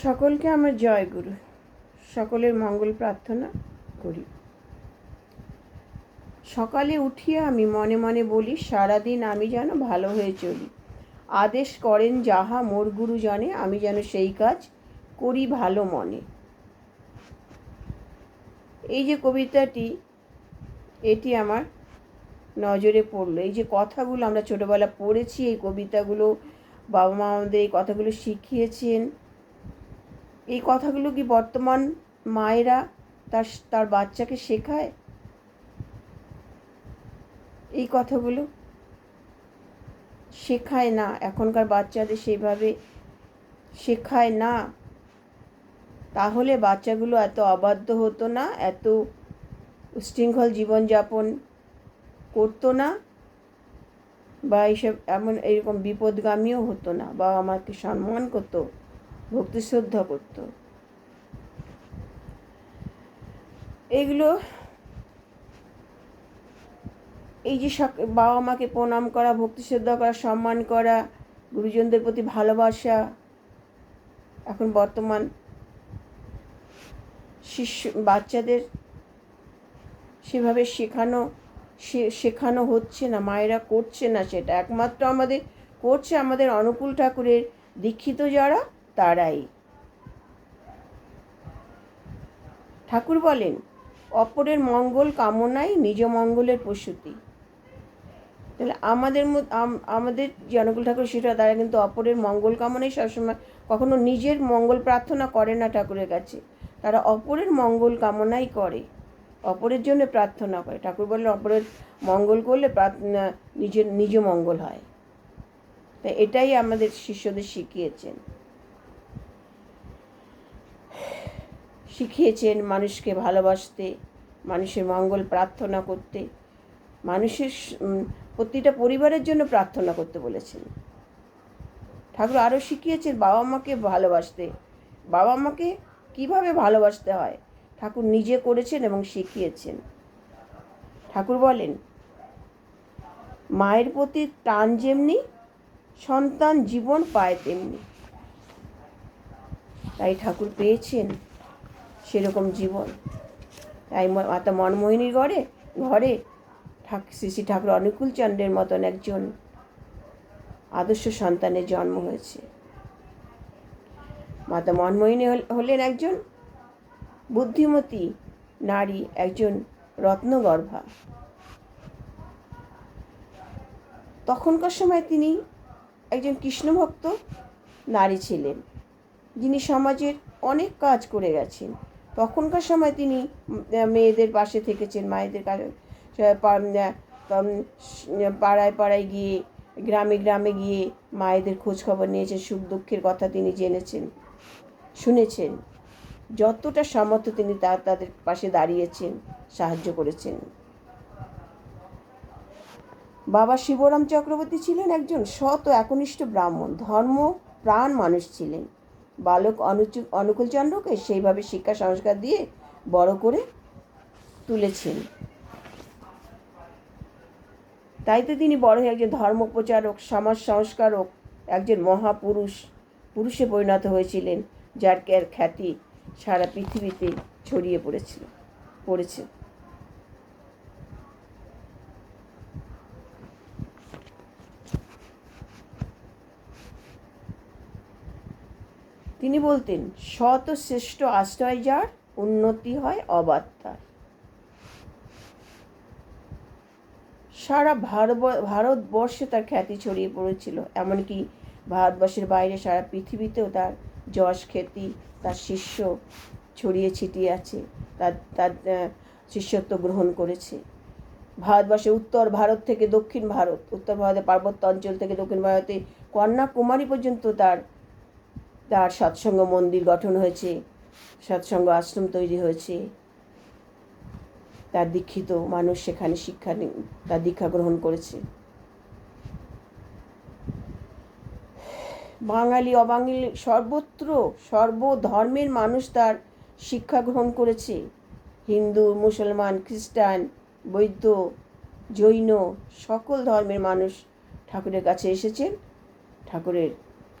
সকলকে আমার জয় গুরু। সকলের মঙ্গল প্রার্থনা করি। সকালে উঠিয়ে আমি মনে মনে বলি, সারাদিন আমি যেন ভালো হয়ে চলি। আদেশ করেন, যাহা মোর গুরু জানে, আমি যেন সেই কাজ করি ভালো মনে। এই যে কবিতাটি, এটি আমার নজরে পড়ল। এই যে কথাগুলো আমরা ছোটোবেলা পড়েছি, এই কবিতাগুলো বাবা মা আমাদের এই কথাগুলো শিখিয়েছেন। এই কথাগুলো কি বর্তমান মায়েরা তার তার বাচ্চাকে শেখায়? এই কথাগুলো শেখায় না, এখনকার বাচ্চাদের সেইভাবে শেখায় না। তাহলে বাচ্চাগুলো এত অবাধ্য হতো না, এত উশৃঙ্খল জীবনযাপন করতো না, বা এইসব এমন এরকম বিপদগামীও হতো না বা আমাকে সম্মান করতো। ভক্তি শ্রদ্ধা করত। এগুলো এই যে বাবা মাকে প্রণাম করা ভক্তি শ্রদ্ধা করা, সম্মান করা, গুরুজনদের প্রতি ভালোবাসা, এখন বর্তমান শিশু, বাচ্চাদের সেভাবে শেখানো শেখানো হচ্ছে না, মায়েরা করছে না সেটা। একমাত্র আমাদের, করছে আমাদের অনুকূল ঠাকুরের দীক্ষিত যারা তারাই। ঠাকুর বলেন, অপরের মঙ্গল কামনাই নিজ মঙ্গলের প্রসূতি। তাহলে আমাদের আমাদের যে অনুকূল ঠাকুর সেটা, তারা কিন্তু অপরের মঙ্গল কামনাই সবসময় কখনো নিজের মঙ্গল প্রার্থনা করে না ঠাকুরের কাছে। তারা অপরের মঙ্গল কামনাই করে, অপরের জন্য প্রার্থনা করে। ঠাকুর বললেন, অপরের মঙ্গল করলে প্রার্থনা নিজের, নিজ মঙ্গল হয়। তাই এটাই আমাদের শিষ্যদের শিখিয়েছেন। শিখিয়েছেন মানুষকে ভালোবাসতে, মানুষের মঙ্গল প্রার্থনা করতে, মানুষের প্রতিটা পরিবারের জন্য প্রার্থনা করতে বলেছেন। ঠাকুর আরও শিখিয়েছেন বাবা মাকে ভালোবাসতে। বাবা মাকে কীভাবে ভালোবাসতে হয়? ঠাকুর নিজে করেছেন এবং শিখিয়েছেন। ঠাকুর বলেন, মায়ের প্রতি টান যেমনি, সন্তান জীবন পায় তেমনি। তাই ঠাকুর পেয়েছেন। সেরকম জীবন। তাই মাতা মনমোহিনীর ঘরে ঘরে শ্রী শ্রী ঠাকুর অনুকূল চন্দ্রের মতন একজন আদর্শ সন্তানের জন্ম হয়েছে। মাতা মনমোহিনী হলেন একজন বুদ্ধিমতী নারী, একজন রত্নগর্ভা। তখনকার সময় তিনি একজন কৃষ্ণভক্ত নারী ছিলেন। যিনি সমাজের অনেক কাজ করে গেছেন। তখনকার সময় তিনি মেয়েদের পাশে থেকেছেন, মায়েদের কাছে পাড়ায় পাড়ায় গিয়ে, গ্রামে গ্রামে গিয়ে মায়েদের খোঁজখবর নিয়েছেন, সুখ দুঃখের কথা তিনি জেনেছেন, শুনেছেন। যতটা সামর্থ্য তিনি তা, তাদের পাশে দাঁড়িয়েছেন, সাহায্য করেছেন। বাবা শিবরাম চক্রবর্তী ছিলেন একজন ও একনিষ্ঠ ব্রাহ্মণ, ধর্ম, প্রাণ মানুষ ছিলেন। বালক অনুচু, অনুকূলচন্দ্রকে সেইভাবে শিক্ষা সংস্কার দিয়ে বড় করে তুলেছেন। তাই তো তিনি বড় হয়ে একজন ধর্মপ্রচারক সমাজ সংস্কারক একজন মহাপুরুষ, পুরুষে পরিণত হয়েছিলেন, যার খ্যাতি সারা পৃথিবীতে ছড়িয়ে পড়েছিল, পড়েছে। তিনি বলতেন শত শ্রেষ্ঠ আশ্রয় যার, উন্নতি হয় অবাধ্যার সারা ভারত ভারতবর্ষে তার খ্যাতি ছড়িয়ে পড়েছিল, এমনকি ভারতবর্ষের বাইরে সারা পৃথিবীতেও তার যশ খ্যাতি, তার শিষ্য ছড়িয়ে ছিটিয়ে আছে, তার তার শিষ্যত্ব গ্রহণ করেছে। ভারতবর্ষে উত্তর ভারত থেকে দক্ষিণ ভারত, উত্তর ভারতের পার্বত্য অঞ্চল থেকে দক্ষিণ ভারতে কন্যাকুমারী পর্যন্ত তার তার সৎসঙ্গ মন্দির গঠন হয়েছে, সৎসঙ্গ আশ্রম তৈরি হয়েছে। তার দীক্ষিত মানুষ সেখানে শিক্ষা তার দীক্ষা গ্রহণ করেছে। বাঙালি, অবাঙালি সর্বত্র, সর্বধর্মের মানুষ তার শিক্ষা গ্রহণ করেছে। হিন্দু, মুসলমান, খ্রিস্টান বৌদ্ধ জৈন সকল ধর্মের মানুষ ঠাকুরের কাছে এসেছেন, ঠাকুরের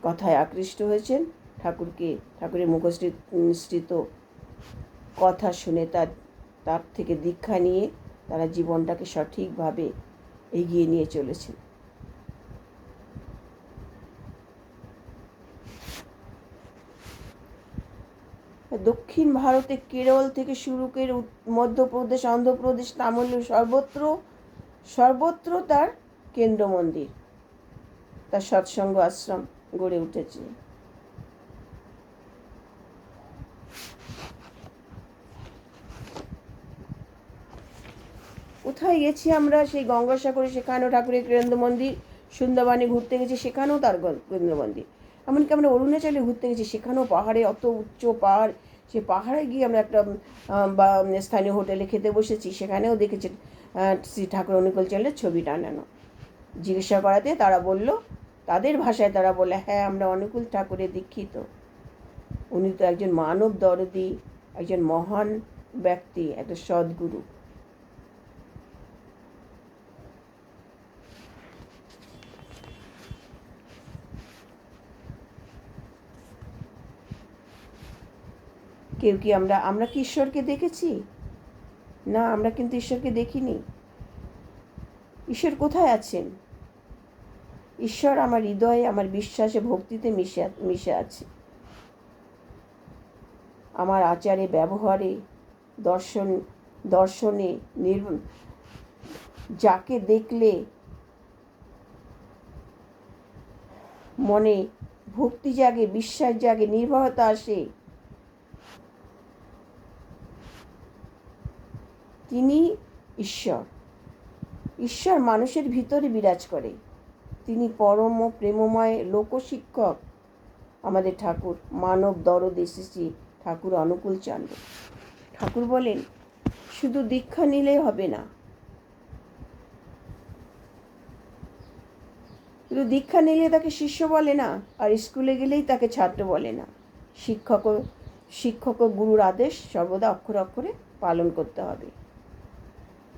কথায় আকৃষ্ট হয়েছেন। ঠাকুরকে, ঠাকুরের মুখশ্রিত কথা শুনে তার তার থেকে দীক্ষা নিয়ে তারা জীবনটাকে সঠিকভাবে এগিয়ে নিয়ে চলেছে দক্ষিণ ভারতে কেরল থেকে শুরু করে মধ্যপ্রদেশ, অন্ধ্রপ্রদেশ তামিল সর্বত্র সর্বত্র তার কেন্দ্র মন্দির তার সৎসঙ্গ আশ্রম গড়ে উঠেছে। কোথায় গেছি আমরা? সেই গঙ্গাসাগরে, সেখানেও ঠাকুরের কেন্দ্র মন্দির, সুন্দরবনে ঘুরতে গেছি, সেখানেও তার কেন্দ্র মন্দির। এমনকি আমরা অরুণাচলে ঘুরতে গেছি, সেখানেও পাহাড়ে, অত উচ্চ পাহাড় সে পাহাড়ে গিয়ে আমরা একটা বা, স্থানীয় হোটেলে খেতে বসেছি, সেখানেও দেখেছি শ্রী ঠাকুর অনুকূল চালের ছবি টানানো। জিজ্ঞাসা করাতে তারা বলল, তাদের ভাষায় তারা বলে হ্যাঁ আমরা অনুকূল ঠাকুরের দীক্ষিত। উনি তো একজন মানব দরদি একজন মহান ব্যক্তি একটা সদ্গুরু। কেউ কি আমরা আমরা কি ঈশ্বরকে দেখেছি? না, আমরা কিন্তু ঈশ্বরকে দেখিনি। ঈশ্বর কোথায় আছেন? ঈশ্বর আমার হৃদয়ে, আমার বিশ্বাসে, ভক্তিতে মিশে মিশে আছে। আমার আচারে, ব্যবহারে, দর্শন, দর্শনে, নির, যাকে দেখলে মনে ভক্তি জাগে, বিশ্বাস জাগে নির্ভরতা আসে তিনি ঈশ্বর। ঈশ্বর মানুষের ভিতরে বিরাজ করে। তিনি পরম ও প্রেমময় লোকশিক্ষক। আমাদের ঠাকুর মানব দরদ এসেছি ঠাকুর অনুকূল চান্দ ঠাকুর বলেন, শুধু দীক্ষা নিলেই হবে না। শুধু দীক্ষা নিলে তাকে শিষ্য বলে না, আর স্কুলে গেলেই তাকে ছাত্র বলে না। শিক্ষক শিক্ষক ও গুরুর আদেশ সর্বদা অক্ষরে অক্ষরে পালন করতে হবে।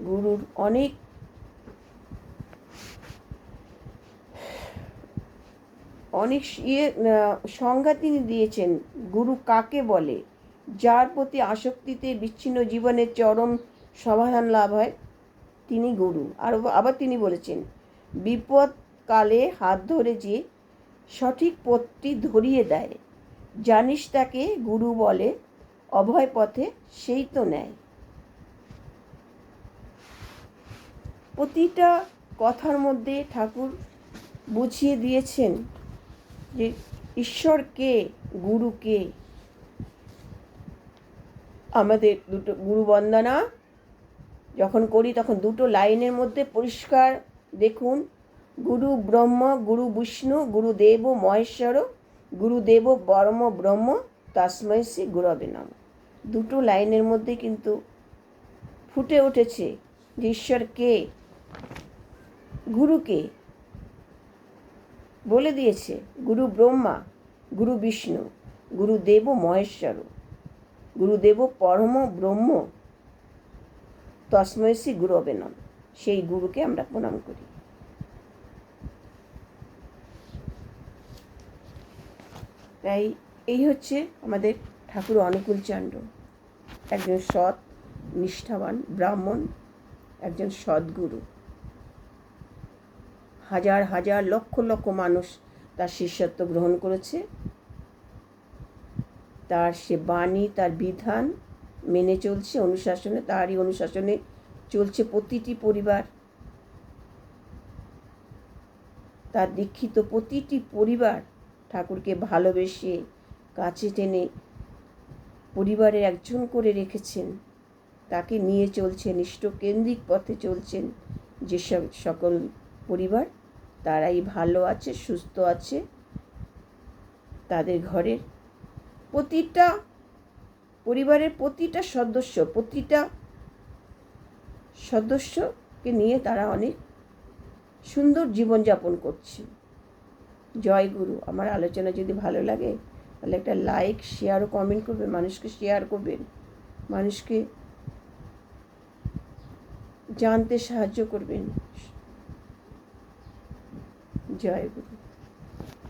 গুরুর অনেক অনেক ইয়ে সংজ্ঞা তিনি দিয়েছেন। গুরু কাকে বলে? যার প্রতি আসক্তিতে বিচ্ছিন্ন জীবনের চরম সমাধান লাভ হয়, তিনি গুরু। আর আবার তিনি বলেছেন, বিপদকালে হাত ধরে যে সঠিক পথটি ধরিয়ে দেয়, জানিস তাকে গুরু বলে, অভয় পথে সেই তো নেয়। প্রতিটা কথার মধ্যে ঠাকুর বুঝিয়ে দিয়েছেন যে ঈশ্বর কে, গুরু কে? আমাদের দুটো গুরু বন্দনা, যখন করি তখন দুটো লাইনের মধ্যে পরিষ্কার দেখুন। গুরু ব্রহ্ম, গুরু বিষ্ণু গুরুদেব মহেশ্বর গুরুদেব পরম ব্রহ্ম তসময় শ্রী গুরবে নাম। দুটো লাইনের মধ্যে কিন্তু ফুটে উঠেছে যে ঈশ্বর কে গুরুকে বলে দিয়েছে, গুরু ব্রহ্মা, গুরু বিষ্ণু গুরুদেব মহেশ্বর গুরুদেব পরম ব্রহ্ম তসময়সী গুরু নাম সেই গুরুকে আমরা প্রণাম করি। তাই এই হচ্ছে আমাদের ঠাকুর অনুকূল চন্ড। একজন সৎ, নিষ্ঠাবান ব্রাহ্মণ, একজন সদ্গুরু। হাজার হাজার লক্ষ লক্ষ মানুষ তার শিষ্যত্ব গ্রহণ করেছে। তার সে বাণী, তার বিধান মেনে চলছে, অনুশাসনে, তারই অনুশাসনে চলছে প্রতিটি পরিবার। তার দীক্ষিত প্রতিটি পরিবার ঠাকুরকে ভালোবেসে কাছে টেনে পরিবারের একজন করে রেখেছেন। তাকে নিয়ে চলছেন, ইষ্টকেন্দ্রিক পথে চলছেন যেসব সকল পরিবার, তারাই ভালো আছে, সুস্থ আছে। তাদের ঘরের প্রতিটা পরিবারের প্রতিটা সদস্য, প্রতিটা সদস্যকে নিয়ে তারা অনেক সুন্দর জীবনযাপন করছে। জয় গুরু। আমার আলোচনা যদি ভালো লাগে, তাহলে একটা লাইক শেয়ার ও কমেন্ট করবেন, মানুষকে শেয়ার করবেন। মানুষকে জানতে সাহায্য করবেন। জয় গুরু।